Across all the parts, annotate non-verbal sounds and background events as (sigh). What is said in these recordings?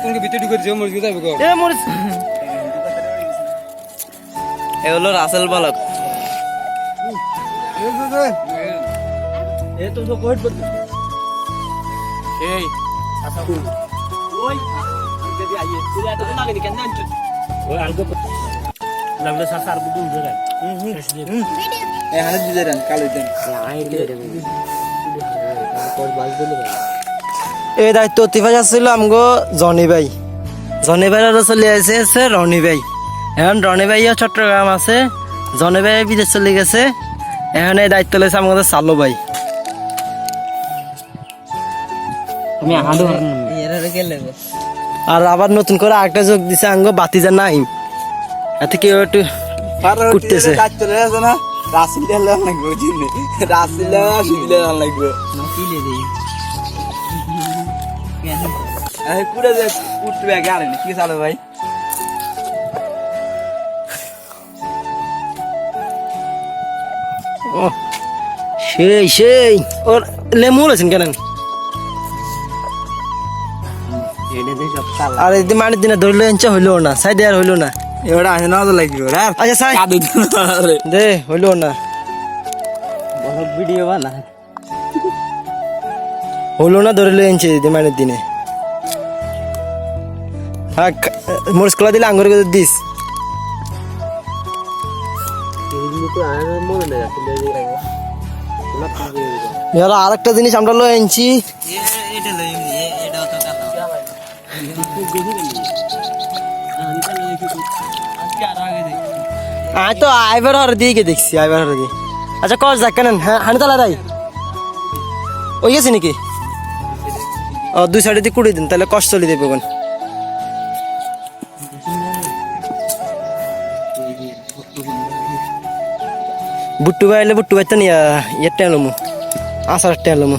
তোমাকে ভিতরে ঢুকে যে মরে যাবে গো এ মরিস এ হলো রাসেল বালক এ তো তো কোহিট বল এই ওই যদি আইয়ে তুই এত না গনি কেন আনছ ওই আলগো লাগলে সাসা আর বুদুন ধরে এই হানে দিতে দেন কালো দেন এই দায়িত্ব অতিফাজ ছিল আমগো জনি ভাই। জনি ভাই চলে আছে আছে রনি ভাই। এখন রনি ভাইও চট্টগ্রাম আছে জনি ভাই বিদেশ চলে গেছে। এখন এই দায়িত্ব লেছে আমাদের সালো ভাই। আর আবার নতুন করে আরেকটা যোগ দিছে আঙ্গো বাতিজা নাইম। এতে কেউ একটু কুটতেছে। চলে রাসিল লাগবে রাসিল লাগবে। কুড়ে যে কুটবে আগে আরে কি চালো ভাই? ও সেই সেই। ওর লেমু আছেন কেন আর এই মানের দিনে ধরলে এনচা হইল না সাইডে আর হইল না। এবারে আসে না লাগবে রে। আচ্ছা সাই। দে হইল না। ভিডিও বানা হলো না ধরে লয়ে আনছে দিমানের দিনে। মরিচ কলা দিলে আঙ্গুর করে দিস। এবার আর একটা জিনিস আমরা লয়ে আনছি। এটা তো, আইবার হরে দিয়ে গিয়ে দেখছি, আইবার হরে দিয়ে। আচ্ছা কস যাক কেন হ্যাঁ হানি তালা রাই। ওই গেছে নাকি? ও, দুই সাইডে দিয়ে কুড়ি দিন, তাহলে কষ্ট চলে দেবে কোন বুট্টু ভাই এলে বুট্টু ভাই তো নিয়ে ইয়ে টেলমু আসার টেলমু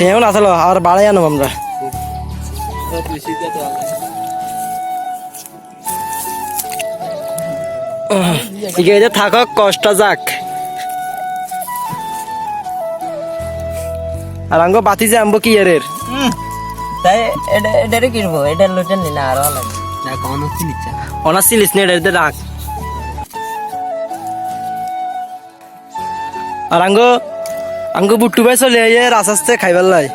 টেল আসলো আর বাড়াই আনো আমরা। ঠিক আছে থাকক কষ্ট যাক। আর আঙ্গ বাতি যে আনব কি এর তাই এটা এটারে কিনবো, এটা লুটে নিলে আরও লাগে না কোন চিনিচ্ছা অনার সিলিস নে এটাতে রাখ আর আঙ্গ আঙ্গ বুট্টু ভাই চলে আইয়ে রাস আসতে খাইবার লাই।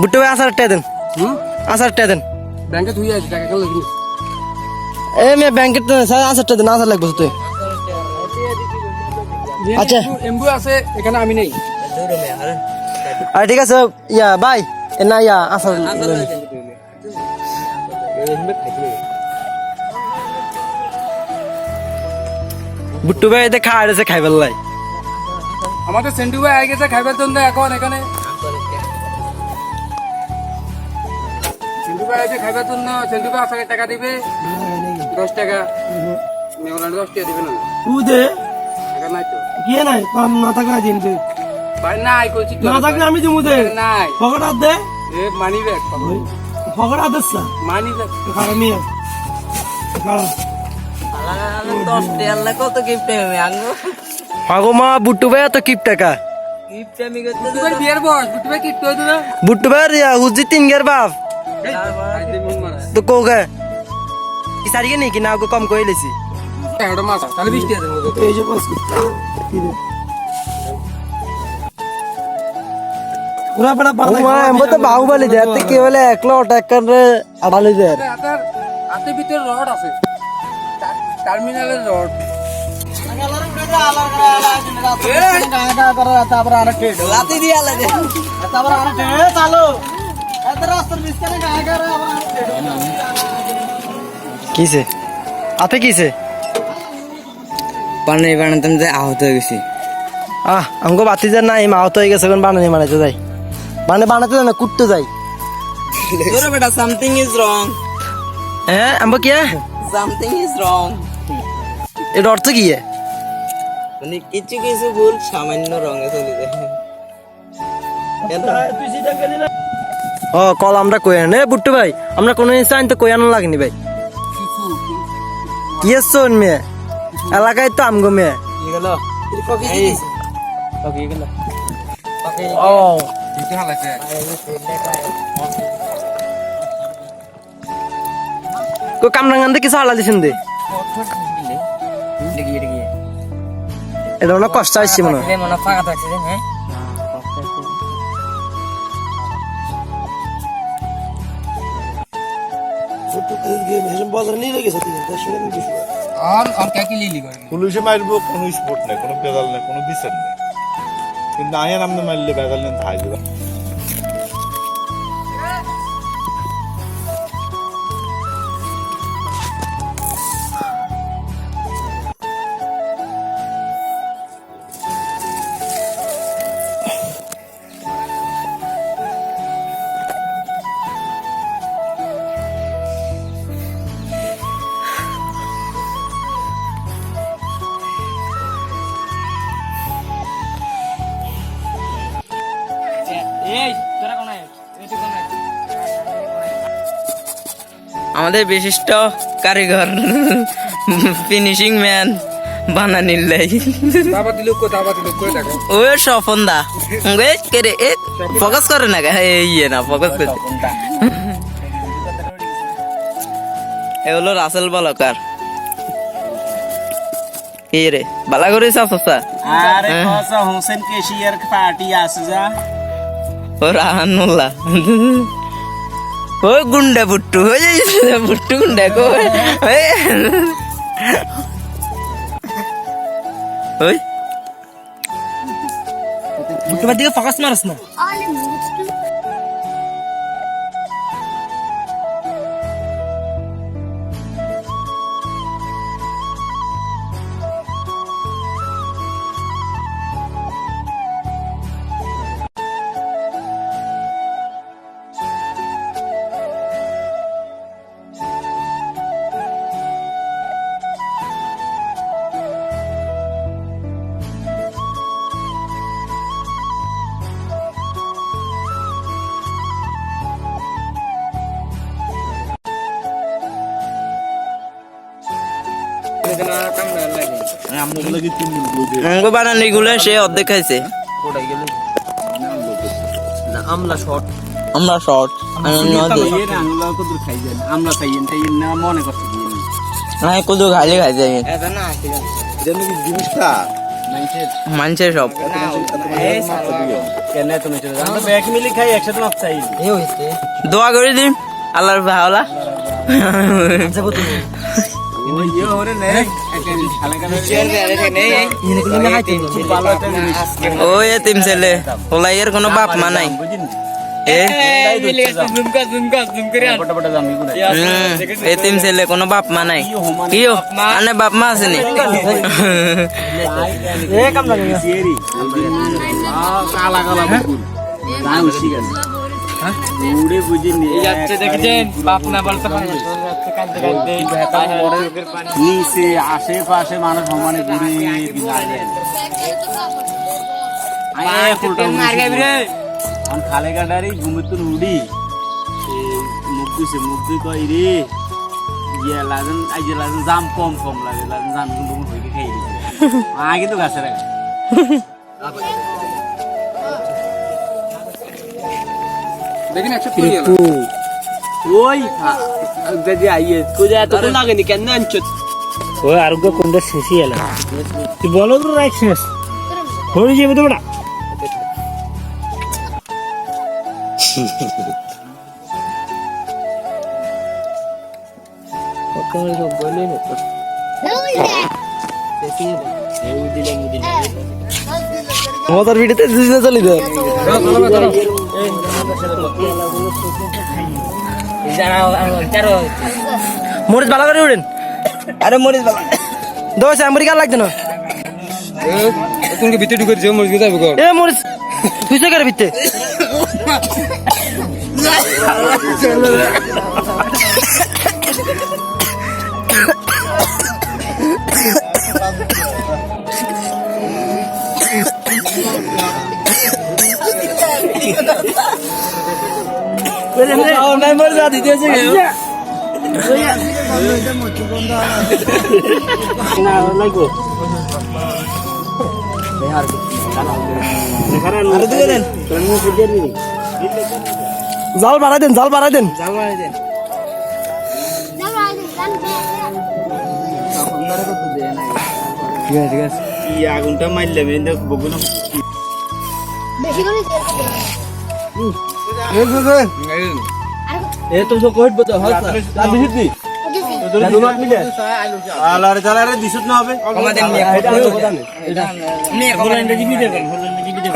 বুট্টু ভাই আসার টে দেন। আসার টে দেন। ব্যাংকে তুই আছে টাকা কেন লাগি এ মেয়ে ব্যাংকের তো আসার টে দেন আসার লাগবে তো আচ্ছা। এমবু আছে এখানে আমি নেই। আর ঠিক আছে ইয়া বাই। এ না ইয়া আসার বুট্টু ভাই এতে আছে খাইবার লাই আমাদের সেন্টু ভাই আগে গেছে খাইবার জন্য এখন এখানে। সেন্টু ভাই আছে খাইবার জন্য সেন্টু ভাই আপনাকে টাকা দিবে। দশ টাকা। মেঘলান্ড দশ টাকা দিবে না। টাকা নাই তো। কি নাই? না থাকলে দিন তুই ভাই নাই কইছি না থাকলে আমি দিমু দে। নাই। পকেট দে। এ মানি ব্যাগ হাত দিস না। মানি আগো মা বুট্টু ভাই তো কিপ টাকা বুট্টু ভাই রিয়া তিন গের বাপ। তো কো গে সারিয়ে নেই কি না কম কই লেছি এগারো তাহলে বিশ টাকা দেবো এই যে বস পুরা বড় বাবা মা এমবো তো বাহুবলি দে তে কি বলে একলো টাকার রে আড়ালি দে। হাতের হাতের ভিতরে রড আছে। টার্মিনালের রড। লাতি দিয়া লাগে কিসে আতে কিসে পানি বানাতাম যে আহত হয়ে গেছি। আহ আমগো বাতি যা নাই মাও তো হয়ে গেছে এখন বানানি বানাইতে যাই। মানে বানাতে না কুটতে যাই। তোর বেটা সামথিং ইজ রং হ্যাঁ আমবো কি সামথিং ইজ রং এটা অর্থ কি মানে কিছু কিছু ভুল সামান্য রঙে চলে যায়। ও কল আমরা কই আনে? বুট্টু ভাই আমরা কোনো জিনিস আনতে কই আনা লাগেনি ভাই। কি এসছো মেয়ে? এলাকায় তো আমগো মেয়ে। গেল। ও। দিতে হালাইছে। কো কামরাঙ্গান কিছু হালা দিছেন দে। এটা হলো কষ্ট আসছে মনে হয়। মনে ফাঁকা থাকছে হ্যাঁ আর আর কে লিলি করে? পুলিশে মারবো কোনো স্পোর্ট নেই কোনো বেদাল নেই কোনো বিচার নেই। Yung daya naman naman level ng tayo. আমাদের বিশিষ্ট কারিগর। ফিনিশিং ম্যান বানানির লাই। ও স্বপন দা। এ ফোকাস করে না গা? ইয়ে না ফোকাস করে। এ হলো রাসেল বলকার। রে বালা করে আরে হোসেন কেশিয়ার পার্টি আসে যা। ও রাহানুল্লাহ। ওই গুন্ডা বুট্টু হয়ে যাইছে বুট্টু গুন্ডা কো। ওই। বুট্টুবার দিকে ফোকাস মারস না। দিন বানানি গুলো সে অর্ধেক খাইছে। আমলা শর্ট আমলা কত আমলা খাইয়েন তাই না মনে করতে না কুদু খালি খাইছে এটা না ঠিক আছে। যেন কি জিনিসটা? মানছে সব। কেন তুমি চলে যাও আমরা ব্যাগ মিলি খাই একসাথে মাপ চাই। দোয়া করে দিম। আল্লাহর ভাওলা। ও এতিম ছেলে ওলাইয়ের কোনো বাপ মা নাই। এতিম ছেলে কোনো বাপ মা নাই। কিও? আনে বাপ মা আছে নি? কালা কালা উড়ে বুঝিনি যাচ্ছে দেখেছেন বাপ না বলতে নিচে আশেপাশে মানুষ সমানে ঘুরে খালে কাটারি ঘুমে তো উড়ি মুখ দিছে মুখ দিয়ে কই রে ইয়ে লাজন আইজে লাজন জাম কম কম লাগে লাজন জাম কিন্তু হইকে খাই আগে তো গাছে রাখা (laughs) দেখেন একশো কুড়ি গেল ওই যদি আইয়ে তুই এত লাগেনি কেন আনছত ওই আরোগ্য কোনটা শেষই এলা তুই বলো তো রাইট শেষ হয়ে যাবে তো বেটা মজার ভিডিওতে দুজনে চলি দে মরিচ ভালো করে উড়েন। আরে মরিচ দশ দোষ আমেরিকা লাগতো না? ভিতরে ঢুকে দিও মরিচ যাবে গো এ মরিচ তুই (laughs) করে ভিত্তে লাগবো আরে দিয়ে দেন জাল বাড়াই দেন জাল বাড়াই দেন। ঠিক আছে ঠিক আছে। আগুনটা মারলাম বগুলো বেশি করে এ তো সব কোহিট বতো হল তার বিহিত দি দুমাত মিলে। আলারে চালারে দিছত না হবে।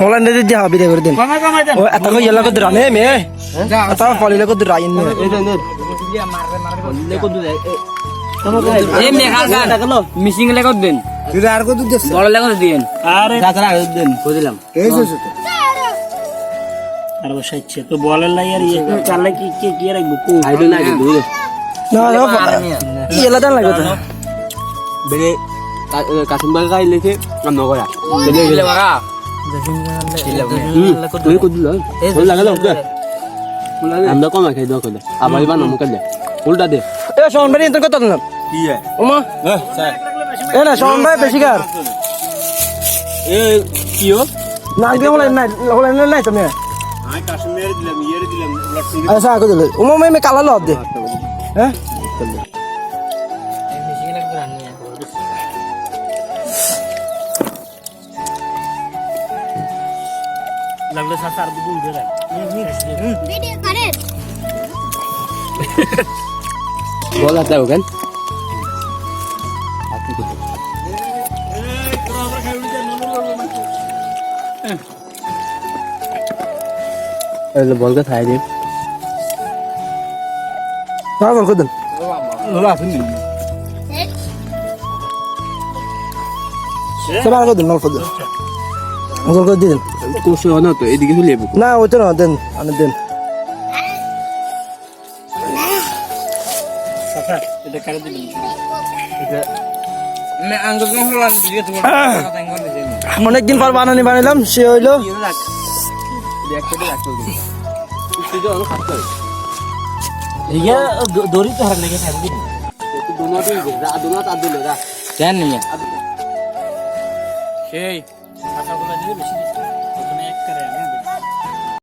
হলান্ডে দি হাবি। দে করে দেন কমাই কমাই দেন। ও এত কই ইলা কদ রানে মে এত ফলিলে কদ রাইন মে এই মেঘাল গান মিসিং লেগে দেন। বড় লেগে দিন। আরে দেন। বুঝলাম। আর বসাইছে তো বলের লাই আর ইয়ে। চালে কি কি কি রাখব? কো আইডো না কিন্তু না ইলা দেন লাগে তো বেরে কাসিম বাগ। গাই লেখে আম নগরা দিলে? গেলে দাও আমরা কম খাই দাও কলে আবার এবার নম কলে ফুলটা দে। এ শোন ভাই এত কত না কি ওমা। এ না শোন ভাই বেশি কার। এ কিও না কি হলাই নাই হলাই নাই তুমি আচ্ছা আগো দিলে। ওমা মে কালা লব দে। হ্যাঁ? লাগলে সাথে আর দুটো উঠে রাখ ভিডিও করে। বলা দাও কেন? বলকে খাই দিন। না সবার দিন অল্প দিন অল্প করে দিন। তো এদিকে চলে না ওই তো না দেন আনে দেন। সাথে এটা কারে দিবেন। অনেকদিন পর বানানি বানাইলাম সে হইল ইয়া দড়ি তো হার লেগে থাকবে কেন নিয়ে সেই আশা করা দিলে বেশি দিচ্ছে ওখানে এক করে